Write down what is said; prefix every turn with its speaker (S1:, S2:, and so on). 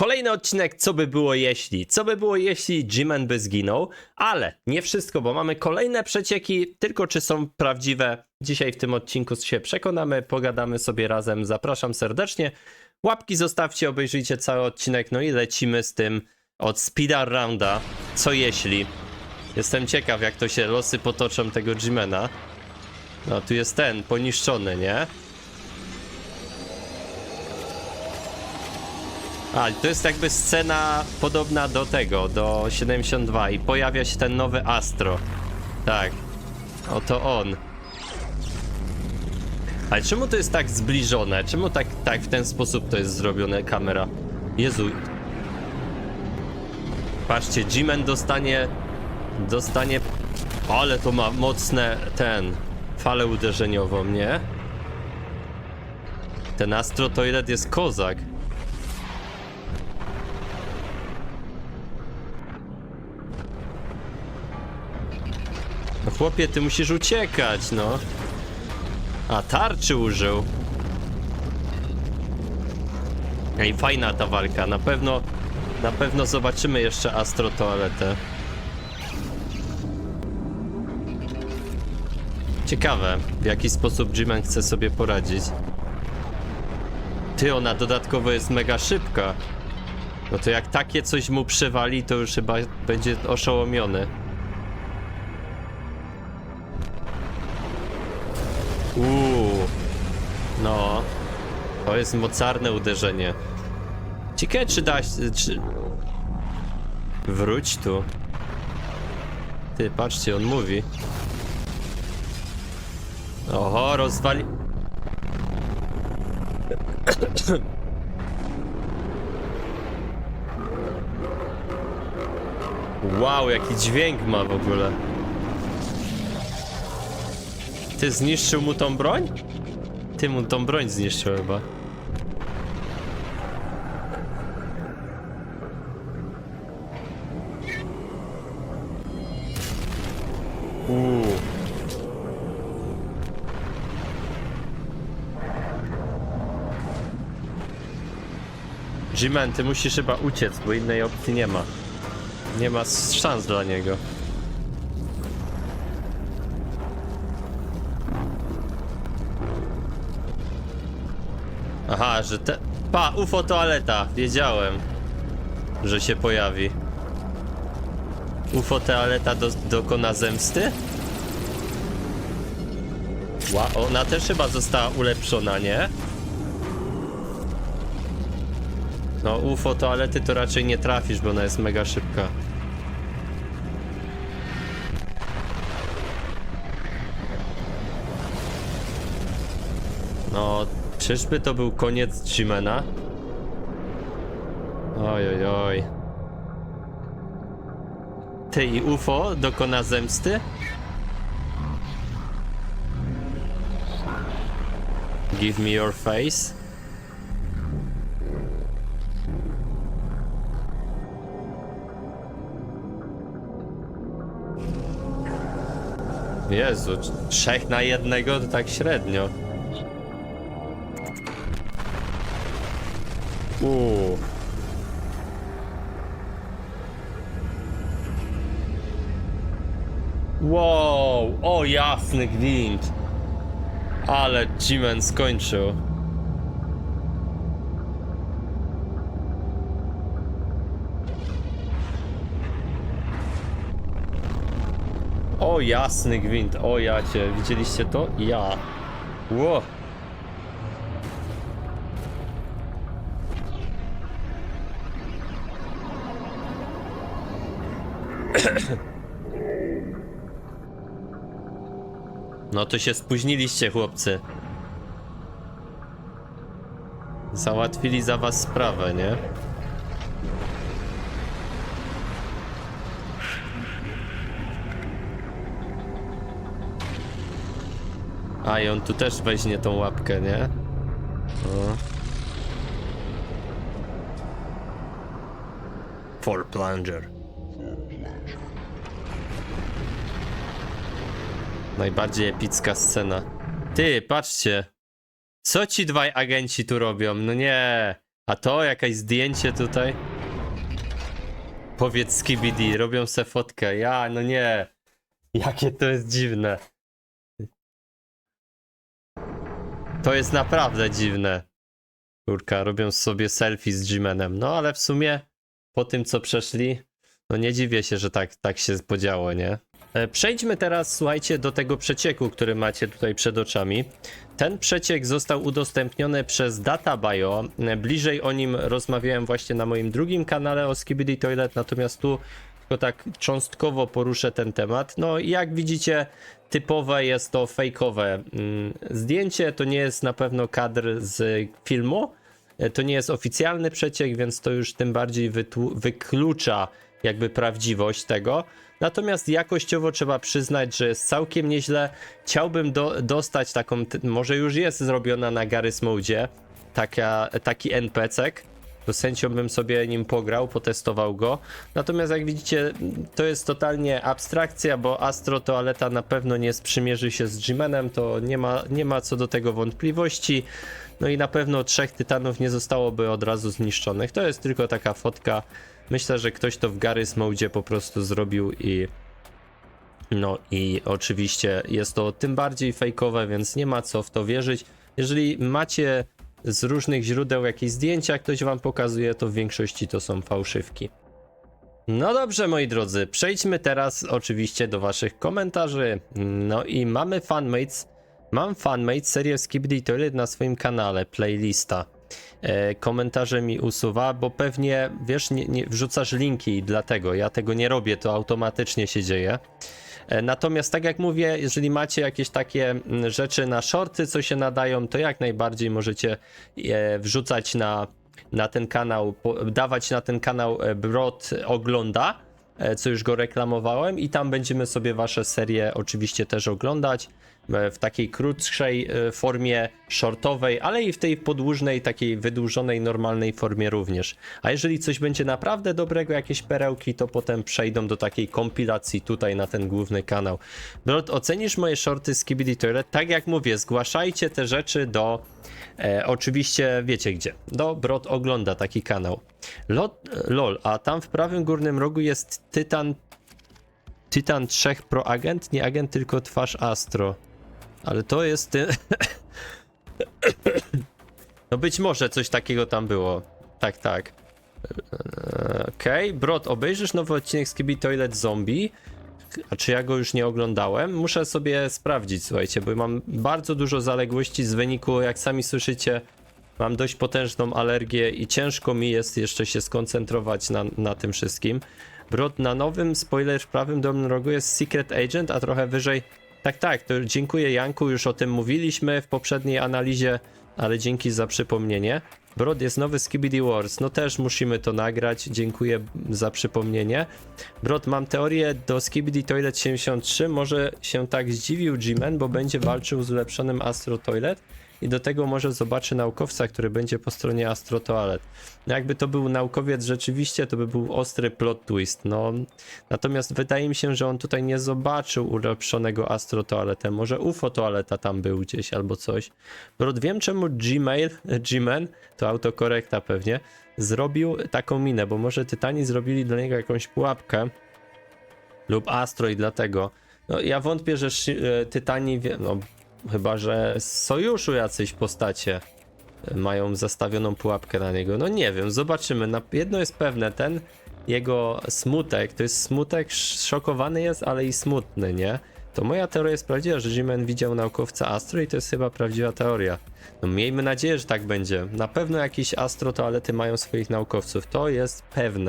S1: Kolejny odcinek, co by było jeśli? Co by było jeśli G-Man by zginął? Ale nie wszystko, bo mamy kolejne przecieki, tylko czy są prawdziwe. Dzisiaj w tym odcinku się przekonamy, pogadamy sobie razem. Zapraszam serdecznie. Łapki zostawcie, obejrzyjcie cały odcinek, no i lecimy z tym od Speedar Rounda. Co jeśli? Jestem ciekaw, jak to się losy potoczą tego G-Mana. No, tu jest ten, poniszczony, nie? A, to jest jakby scena podobna do tego, do 72 i pojawia się ten nowy Astro. Tak. Oto on. Ale czemu to jest tak zbliżone? Czemu tak, tak w ten sposób to jest zrobione kamera? Jezu. Patrzcie, G-Man dostanie... Dostanie... Ale to ma mocne ten... Falę uderzeniową, nie? Ten Astro Toilet jest kozak. No chłopie, ty musisz uciekać, no. A, tarczy użył. Ej, fajna ta walka, na pewno, na pewno zobaczymy jeszcze Astro Toaletę. Ciekawe, w jaki sposób Jimen chce sobie poradzić. Ty, ona dodatkowo jest mega szybka. No to jak takie coś mu przewali, to już chyba będzie oszołomiony. Uuu. No. To jest mocarne uderzenie. Ciekawe czy da się... Czy... Wróć tu. Ty, patrzcie, on mówi. Oho, rozwali... Wow, jaki dźwięk ma w ogóle. Ty zniszczył mu tą broń? Ty mu tą broń zniszczył chyba. Uuu. Ty musisz chyba uciec, bo innej opcji nie ma. Nie ma szans dla niego. Aha, że te... Pa, UFO toaleta. Wiedziałem, że się pojawi. UFO toaleta do, dokona zemsty? Ła, ona też chyba została ulepszona, nie? No, UFO toalety to raczej nie trafisz, bo ona jest mega szybka. Czyżby to był koniec Jimena? Oj, oj, oj. Ty i UFO dokona zemsty? Give me your face. Jezu, trzech na jednego to tak średnio. Uuu. Wow, o jasny gwint. Ale Jimen skończył. O jasny gwint, o jacie, widzieliście to? Ja. Ło. No to się spóźniliście, chłopcy. Załatwili za was sprawę, nie? A i on tu też weźmie tą łapkę, nie? O. For plunger. Najbardziej epicka scena. Ty, patrzcie. Co ci dwaj agenci tu robią? No nie. A to jakieś zdjęcie tutaj. Powiedz Skibidi, robią se fotkę. Ja, no nie. Jakie to jest dziwne. To jest naprawdę dziwne. Kurka, robią sobie selfie z Jimenem. No ale w sumie po tym co przeszli, no nie dziwię się, że tak, tak się podziało, nie? E, Przejdźmy teraz, słuchajcie, do tego przecieku, który macie tutaj przed oczami. Ten przeciek został udostępniony przez DataBio. E, Bliżej o nim rozmawiałem właśnie na moim drugim kanale o Skibidi Toilet, natomiast tu tylko tak cząstkowo poruszę ten temat. No jak widzicie, typowe jest to fejkowe mm, zdjęcie, to nie jest na pewno kadr z filmu, E, to nie jest oficjalny przeciek, więc to już tym bardziej wyklucza jakby prawdziwość tego. Natomiast jakościowo trzeba przyznać, że jest całkiem nieźle. Chciałbym do, dostać taką, może już jest zrobiona na Garry's Mode, taka, taki NPC-ek. Z chęcią bym sobie nim pograł, potestował go. Natomiast jak widzicie, to jest totalnie abstrakcja, bo Astro Toaleta na pewno nie sprzymierzy się z G-Manem, to nie ma, nie ma co do tego wątpliwości. No i na pewno trzech tytanów nie zostałoby od razu zniszczonych. To jest tylko taka fotka. Myślę, że ktoś to w Garry's Mode po prostu zrobił i no i oczywiście jest to tym bardziej fejkowe, więc nie ma co w to wierzyć. Jeżeli macie z różnych źródeł jakieś zdjęcia, ktoś wam pokazuje, to w większości to są fałszywki. No dobrze, moi drodzy, przejdźmy teraz oczywiście do waszych komentarzy. No i mamy fanmates. Mam fanmate serię Skibidi Toilet na swoim kanale, playlista. E, komentarze mi usuwa, bo pewnie, wiesz, nie, nie wrzucasz linki dlatego ja tego nie robię, to automatycznie się dzieje. E, Natomiast tak jak mówię, jeżeli macie jakieś takie mm, rzeczy na shorty, co się nadają, to jak najbardziej możecie je wrzucać na, na ten kanał, dawać na ten kanał e, Brod ogląda, e, co już go reklamowałem i tam będziemy sobie wasze serie oczywiście też oglądać e, w takiej krótszej e, formie shortowej, ale i w tej podłużnej, takiej wydłużonej, normalnej formie również. A jeżeli coś będzie naprawdę dobrego, jakieś perełki, to potem przejdą do takiej kompilacji tutaj na ten główny kanał. Brod, ocenisz moje shorty z Kibidi Toilet? Tak jak mówię, zgłaszajcie te rzeczy do, e, oczywiście wiecie gdzie, do Brod ogląda taki kanał. Lot, lol, a tam w prawym górnym rogu jest Tytan Tytan 3 Pro Agent, nie agent, tylko twarz Astro. Ale to jest ty... No być może coś takiego tam było. Tak, tak. Eee, Okej, Brod, obejrzysz nowy odcinek z Kibi Toilet Zombie? A czy ja go już nie oglądałem? Muszę sobie sprawdzić, słuchajcie, bo mam bardzo dużo zaległości z wyniku, jak sami słyszycie, mam dość potężną alergię i ciężko mi jest jeszcze się skoncentrować na, na tym wszystkim. Brod, na nowym spoiler w prawym dolnym rogu jest Secret Agent, a trochę wyżej. Tak, tak, to dziękuję Janku, już o tym mówiliśmy w poprzedniej analizie, ale dzięki za przypomnienie. Brod, jest nowy Skibidi Wars, no też musimy to nagrać, dziękuję za przypomnienie. Brod, mam teorię do Skibidi Toilet 73, może się tak zdziwił G-Man, bo będzie walczył z ulepszonym Astro Toilet i do tego może zobaczy naukowca, który będzie po stronie Astro Toilet. No jakby to był naukowiec rzeczywiście, to by był ostry plot twist, no. Natomiast wydaje mi się, że on tutaj nie zobaczył ulepszonego Astro Toaletę, może UFO Toaleta tam był gdzieś albo coś. Brod, wiem czemu Gmail, Gman, to autokorekta pewnie, zrobił taką minę, bo może Tytani zrobili dla niego jakąś pułapkę lub Astro i dlatego. No ja wątpię, że e, Tytani, no chyba, że z sojuszu jacyś postacie e, mają zastawioną pułapkę na niego. No nie wiem, zobaczymy. Na, jedno jest pewne, ten jego smutek, to jest smutek, sz- szokowany jest, ale i smutny, nie? To moja teoria jest prawdziwa, że Jimen widział naukowca Astro i to jest chyba prawdziwa teoria. No miejmy nadzieję, że tak będzie. Na pewno jakieś Astro toalety mają swoich naukowców, to jest pewne.